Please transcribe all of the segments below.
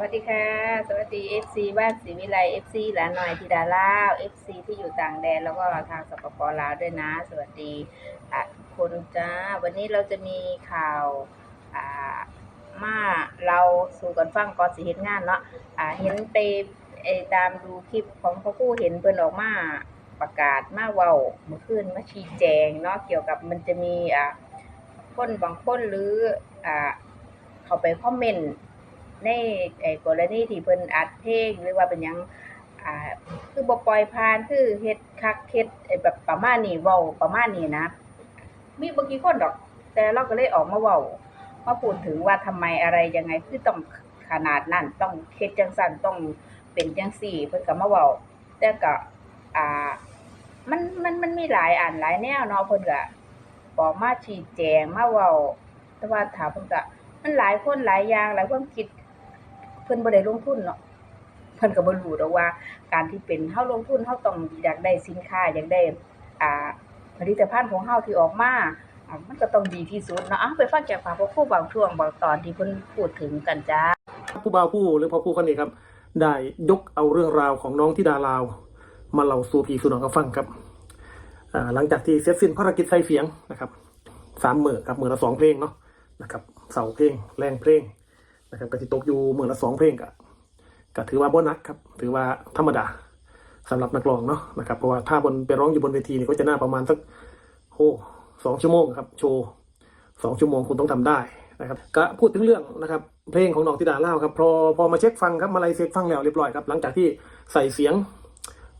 วัสดีค่ะ สวัสดี FC บ้านศรีวิไล FC หลานหน่อยธิดาลาว FC ที่อยู่ต่างแดนแล้วก็ทางสปปลาวด้วยนะ สวัสดีอะทุกคนจ้า วันนี้เราจะมีข่าวมาเราสู่กันฟังก่อนสิเห็นงานเนาะอ่าเห็นไปเอตามดูคลิปของพ่อผู้เห็นเพิ่นออกมาประกาศมาเว้าเมื่อคืนมาชี้แจงเนาะเกี่ยวกับมันจะมีอ่าคนบางคนหรืออ่าเขาไปคอมเมนต์ ในไอ้กรณีที่เพิ่นอัดเพลงหรือว่าเป็นยังอ่าคือบ่ปล่อยผ่านคือเฮ็ดคักเฮ็ดแบบประมาณนี้เว้าประมาณนี้นะ มีบ่กี่คนดอก แต่เราก็เลยออกมาเว้ามาพูดถึงว่าทำไมอะไรยังไงคือต้องขนาดนั้นต้องเฮ็ดจังซั่นต้องเป็นจังซี่เพิ่นก็มาเว้าแต่ก็อ่ามันมันมันมีหลายอันหลายแนวเนาะเพิ่นก็บอกมาชี้แจงมาเว้าแต่ว่าถามเพิ่นก็มันหลายคนหลายอย่างหลายความคิด เพิ่นบ่ได้ลงทุนเนาะเพิ่นก็บ่รู้ดอกว่า การที่เป็นเฮาลงทุนเฮาต้องอยากได้สินค้าอยากได้อ่าผลิตภัณฑ์ของเฮาที่ออกมาอ่ามันก็ต้องดีที่สุดเนาะอะไปฟังจากปากพวกครูบางช่วงบางตอนที่เพิ่นพูดถึงกันจ้าผู้บ่าวผู้หรือพ่อผู้คนนี้ครับ ได้ยกเอาเรื่องราวของน้องที่ดาลาว มาเล่าสู่พี่สู่น้องกับฟังครับอ่าหลังจากที่เสร็จสิ้นภารกิจใส่เสียงนะครับสามหมือครับมือละสองเพลงเนาะนะครับเสาเพลง แรงเพลง นะครับก็ที่ตกอยู่เมือละสองเพลงก็ก็ถือว่าบ่นักครับ ถือว่าธรรมดาสำหรับนักร้องเนาะนะครับเพราะว่าถ้าบนไปร้องอยู่บนเวทีนี่ก็จะน่าประมาณสักโอ้สองชั่วโมงครับ โชว์สองชั่วโมงคุณต้องทำได้นะครับก็พูดถึงเรื่องนะครับ เพลงของน้องธิดาเล่าครับ พอพอมาเช็คฟังครับมาไลเช็คฟังแล้วเรียบร้อยครับ หลังจากที่ใส่เสียง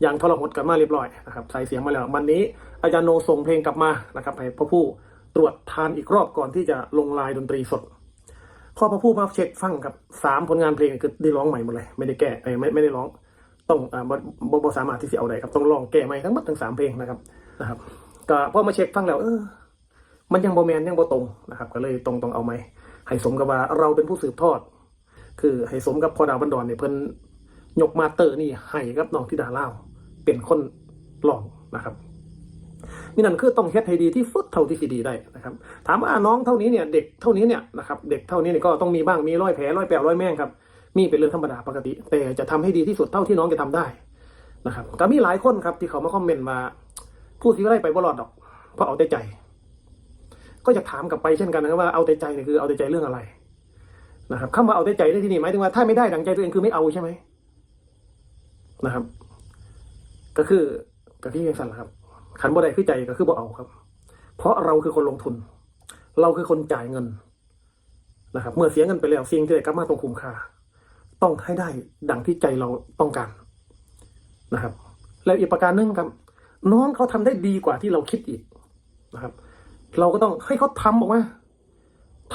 อย่างทรหดกลับมาเรียบร้อยนะครับใส่เสียงมาแล้ววันนี้อาจารย์โนส่งเพลงกลับมานะครับให้พ่อผู้ตรวจทานอีกรอบก่อนที่จะลงลายดนตรีสด พอพ่อผู้มาเช็คฟังครับสามผลงานเพลงคือได้ร้องใหม่หมดเลย ไม่ได้แก้เอ้ยไม่ไม่ได้ร้อง ต้องอ่าบ่บ่สามารถที่จะเอาได้ครับต้องลองแก้ใหม่ทั้งหมดทั้งสามเพลงนะครับนะครับก็พอมาเช็คฟังแล้ว เออ มันยังโบแมนยังโบตรงนะครับ ก็เลยตรงต้องเอาไหมให้สมกับว่าเราเป็นผู้สืบทอด คือให้สมกับพอดาวบันดอนเนี่ยเพิ่นยกมาเตอร์นี่ให้กับน้องธิดาเล่าเป็นคนลองนะครับ นี่นั่นคือต้องเฮ็ดให้ดีที่สุดเท่าที่สิดีได้นะครับถามว่าน้องเท่านี้เนี่ยเด็กเท่านี้เนี่ยนะครับเด็กเท่านี้เนี่ยก็ต้องมีบ้างมีร้อยแผลร้อยแปลร้อยแม่งครับมีเป็นเรื่องธรรมดาปกติ แต่จะทำให้ดีที่สุดเท่าที่น้องจะทำได้นะครับก็มีหลายคนครับที่เขามาคอมเมนต์มาพูดที่ไรไปบ่รอดดอก เพราะเอาแต่ใจ ก็อยากถามกลับไปเช่นกันนะครับว่าเอาแต่ใจเนี่ยคือเอาแต่ใจเรื่องอะไรนะครับคำว่าเอาแต่ใจในที่นี้หมายถึงว่าถ้าไม่ได้ดังใจตัวเองคือไม่เอาใช่ไหมนะครับ ก็คือก็ที่ยังสั่นครับ ขันบ่ได้คือใจก็คือบ่เอาครับ เพราะเราคือคนลงทุน เราคือคนจ่ายเงินนะครับ เมื่อเสียเงินไปแล้วสิ่งที่ได้กลับมาต้องคุ้มค่า ต้องให้ได้ดังที่ใจเราต้องการนะครับ แล้วอีกประการหนึงครับ น้องเขาทำได้ดีกว่าที่เราคิดอีกนะครับ เราก็ต้องให้เขาทำออกมา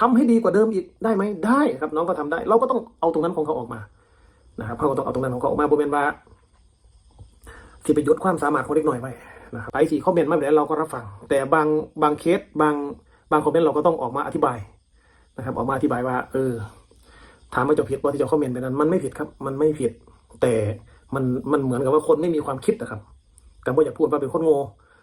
ทำให้ดีกว่าเดิมอีกได้ไหมได้ครับ น้องก็ทำได้ เราก็ต้องเอาตรงนั้นของเขาออกมานะครับเราก็ต้องเอาตรงนั้นของเขาออกมาบนเป็นว่าสิไปยศความสามารถของเด็กหน่อยไป นะครับไปสี่คอมเมนต์มาแบบนั้นเราก็รับฟัง แต่บางบางเคสบางบางคอมเมนต์เราก็ต้องออกมาอธิบายนะครับออกมาอธิบายว่า เออ ถามว่าจะผิดว่าที่จะคอมเมนต์ไปนั้น มันไม่ผิดครับ มันไม่ผิด แต่มันมันเหมือนกับว่าคนไม่มีความคิดนะครับกับว่าอยากพูดว่าเป็นคนโง่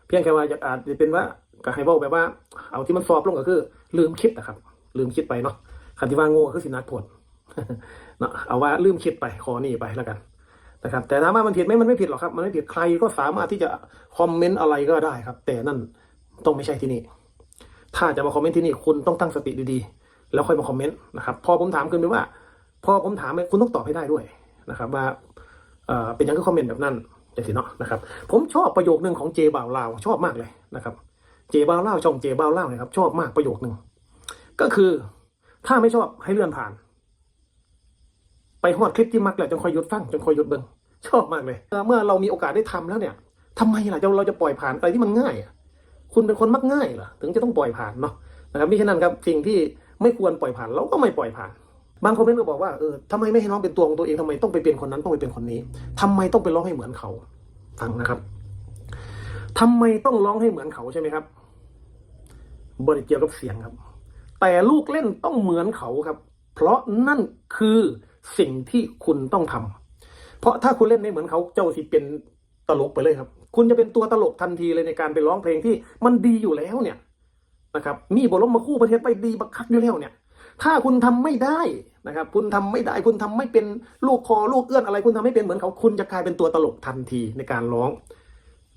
เพียงแค่ว่าอยากอาจจะเป็นว่าก็ให้เว้าแบบว่า เอาที่มันสอบลงก็คือ ลืมคิดนะครับ ลืมคิดไปเนาะคันที่ว่าโง่ก็คือสินักผลเนาะเอาว่าลืมคิดไปขอนี่ไปแล้วกัน นะครับ แต่ถามว่ามันผิดไหมมันไม่ผิดหรอกครับ มันไม่ผิดใครก็สามารถที่จะคอมเมนต์อะไรก็ได้ครับ แต่นั่นต้องไม่ใช่ที่นี่ ถ้าจะมาคอมเมนต์ที่นี่คุณต้องตั้งสติดีๆ แล้วค่อยมาคอมเมนต์นะครับ พอผมถามคุณไปว่า พอผมถามไปคุณต้องตอบให้ได้ด้วยนะครับ ว่าเอ่อเป็นยังก็คอมเมนต์แบบนั้นอย่างสิเนาะนะครับ ผมชอบประโยคหนึ่งของเจบ่าวลาวชอบมากเลยนะครับ เจบ่าวลาวช่องเจบ่าวลาวนะครับ ชอบมากประโยคหนึ่งก็คือถ้าไม่ชอบให้เลื่อนผ่าน ไปฮอดคลิปที่มักแหล้วจนคอยยุดฟังจนคอยยุดเบิ่งชอบมากเลย เมื่อเรามีโอกาสได้ทำแล้วเนี่ยทำไมล่ะเราเราจะปล่อยผ่านอะไรที่มันง่ายอะคุณเป็นคนมักง่ายเหรอถึงจะต้องปล่อยผ่านเนาะนะครับมิฉะนั้นครับสิ่งที่ไม่ควรปล่อยผ่านเราก็ไม่ปล่อยผ่าน บางคอมเมนต์ก็บอกว่าเออทำไมไม่ให้น้องเป็นตัวของตัวเองทำไมต้องไปเป็นคนนั้นต้องไปเป็นคนนี้ทำไมต้องไปร้องให้เหมือนเขาฟังนะครับทำไมต้องร้องให้เหมือนเขาใช่ไหมครับบริเกี่ยวกับเสียงครับ แต่ลูกเล่นต้องเหมือนเขาครับ เพราะนั่นคือ สิ่งที่คุณต้องทำเพราะถ้าคุณเล่นไม่เหมือนเขาเจ้าสิเป็นตลกไปเลยครับ คุณจะเป็นตัวตลกทันทีเลยในการไปร้องเพลงที่มันดีอยู่แล้วเนี่ยนะครับ มีบรมมาคู่ประเทศไปดีบักคักอยู่แล้วเนี่ย ถ้าคุณทำไม่ได้นะครับ คุณทำไม่ได้ คุณทำไม่เป็นลูกคอลูกเอื้อนอะไร คุณทำไม่เป็นเหมือนเขา คุณจะกลายเป็นตัวตลกทันทีในการร้อง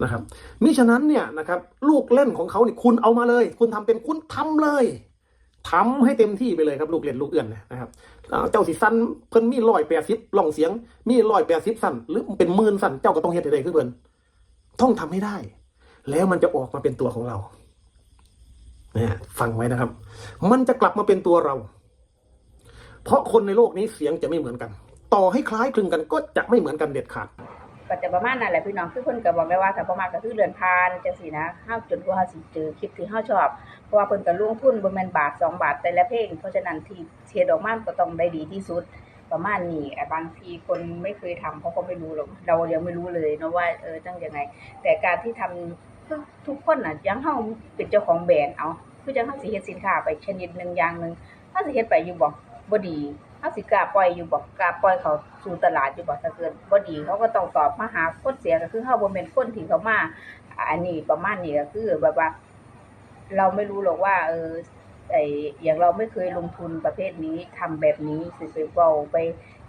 นะครับมิฉะนั้นเนี่ยนะครับลูกเล่นของเขาเนี่ยคุณเอามาเลย คุณทำเป็นคุณทำเลย ทำให้เต็มที่ไปเลยครับลูกเล่นลูกเอื้อนนะครับเจ้าสิสั้นเพิ่นมีร้อยแปดสิบลองเสียง มีร้อยแปดสิบสั้นหรือเป็นหมื่นสั้นเจ้าก็ต้องเฮ็ดให้ได้คือเพิ่นต้องทำให้ได้ แล้วมันจะออกมาเป็นตัวของเราเนี่ยฟังไว้นะครับ มันจะกลับมาเป็นตัวเรา เพราะคนในโลกนี้เสียงจะไม่เหมือนกัน ต่อให้คล้ายคลึงกันก็จะไม่เหมือนกันเด็ดขาด ก็จะประมาณนั้นแหละพี่น้องคือเพิ่นก็บอกได้ว่าถ้าประมาณก็คือเดือนผ่านจังซี่นะเฮาจนกว่าเฮาสิเจอคลิปที่เฮาชอบเพราะว่าเพิ่นก็ลงทุนบ่แม่นบาท 2 บาทแต่ละเพลงเพราะฉะนั้นที่เฮ็ดออกมาก็ต้องได้ดีที่สุดประมาณนี้บางทีคนไม่เคยทำเขาก็ไม่รู้หรอกเรายังไม่รู้เลยเนาะว่าเออต้องยังไง แต่การที่ทำทุกคนน่ะยังเฮาเป็นเจ้าของแบรนด์เอาคือจังเฮาสิเฮ็ดสินค้าไปชนิดหนึงอย่างหนึงเฮาสิเฮ็ดไปอยู่บ่บ่ดี เฮาสิกาปล่อยอยู่บ่กล้าปล่อยเขาสู่ตลาดอยู่บ่ถ้าเกิดบ่ดีเขาก็ต้องตอบมาหาคนเสียก็คือเฮาบ่แม่นคนที่เขามาอันนี้ประมาณนี้ก็คือแบบว่า เราไม่รู้หรอกว่า เออไออย่างเราไม่เคยลงทุนประเภทนี้ทำแบบนี้สิไปเว้าไป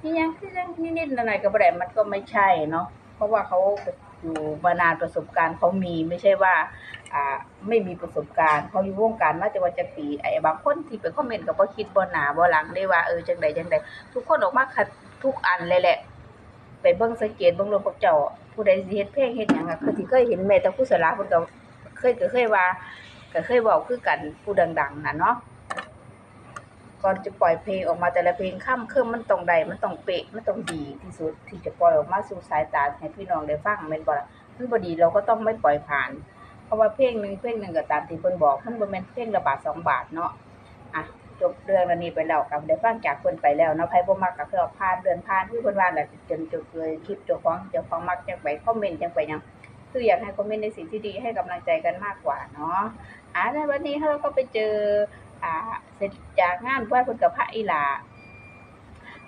นี่ยังคือยังนิดๆหน่อยๆก็บ่ได้มันก็ไม่ใช่เนาะเพราะว่าเขาอยู่มานานประสบการณ์เขามีไม่ใช่ว่า อ่าไม่มีประสบการณ์เขาอยู่วงการมาแต่ว่าจะปีไอ้บางคนที่ไปคอมเมนต์ก็บ่คิดบ่หนาบ่หลังได้ว่าเออจังใดจังใดทุกคนออกมาคัดทุกอันเลยแหละ ไปเบิ่งสังเกตเบิ่งรถพวกเจ้า ผู้ใดสิเฮ็ดเพลงเฮ็ดหยังอะคือที่เคยเห็นแม่แต่ผู้สลาเพิ่นก็เคยก็เคยว่าก็เคยเว้าคือกันผู้ดังๆน่ะเนาะก่อนจะปล่อยเพลงออกมาแต่ละเพลงค่ำคืนมันต้องได้มันต้องเป๊ะมันต้องดีที่สุดที่จะปล่อยออกมาสู่สายตาให้พี่น้องได้ฟังแม่นบ่ล่ะมันบ่ดีเราก็ต้องไม่ปล่อยผ่าน เพราะว่าเพลงหนึ่งเพลงหนึ่งก็ตามที่เพิ่นบอกมันบ่แม่นเพลงละบาทสองบาทเนาะอะจบเรื่องอันนี้ไปแล้วกับได้ฟังจากเพิ่นไปแล้วเนาะไผบ่มักก็คือเอผ่านเดือนผ่านคือเพิ่นว่าแหละจนจบเลยคลิปเจ้าของเจ้าของมักจังไปคอมเมนต์จังไปยังคืออยากให้คอมเมนต์ในสิ่งที่ดีให้กำลังใจกันมากกว่าเนาะอะในวันนี้เราก็ไปเจออ่าเสร็จจากงานว้เพิ่นกับพระอีหลา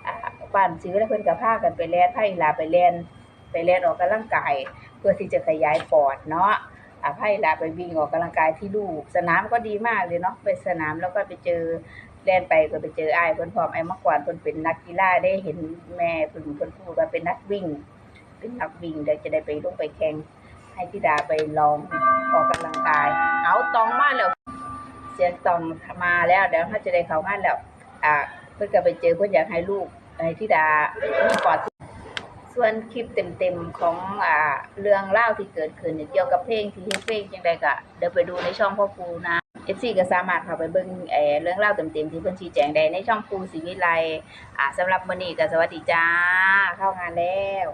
อ่าบ้านซื้อแล้วเพิ่นก็พากันไปแล่นพระอีหลาไปแล่นไปแล่นออกกำลังกายเพื่อที่จะขยายปอดเนาะ อาภัยละไปวิ่งออกกำลังกายที่ลูก สนามก็ดีมากเลยเนาะไปสนามแล้วก็ไปเจอแล่นไปก็ไปเจอไอ้ายเพิ่นพร้อมไอ้มื่อก่อนเพิ่นเป็นนักกีฬาได้เห็นแม่เพิ่นเพิ่นพูดว่าเป็นนักวิ่ง เป็นนักวิ่งเดี๋ยวจะได้ไปลงไปแข่งให้ธิดาไปลองออกกำลังกาย เอาตองมาแล้วเสียงตองมาแล้วเดี๋ยวเขาจะได้เข้างานแล้วอ่าเพิ่นก็ไปเจอเพิ่นอยากให้ลูกให้ธิดาปลอด ส่วนคลิปเต็มๆของอ่าเรื่องเล่าวที่เกิดขึ้นเนี่ยเกี่ยวกับเพลงที่เฮ็ดเพลงจังไดก็เดี๋ยวไปดูในช่องพ่อปูนะ FC ก็สามารถเข้าไปเบิ่งเอ่อเรื่องเล่าวเต็มๆที่เพิ่นชี้แจงได้ในช่องปูศรีวิไลอ่าสำหรับมื้อนี้ก็สวัสดีจ้าเข้างานแล้ว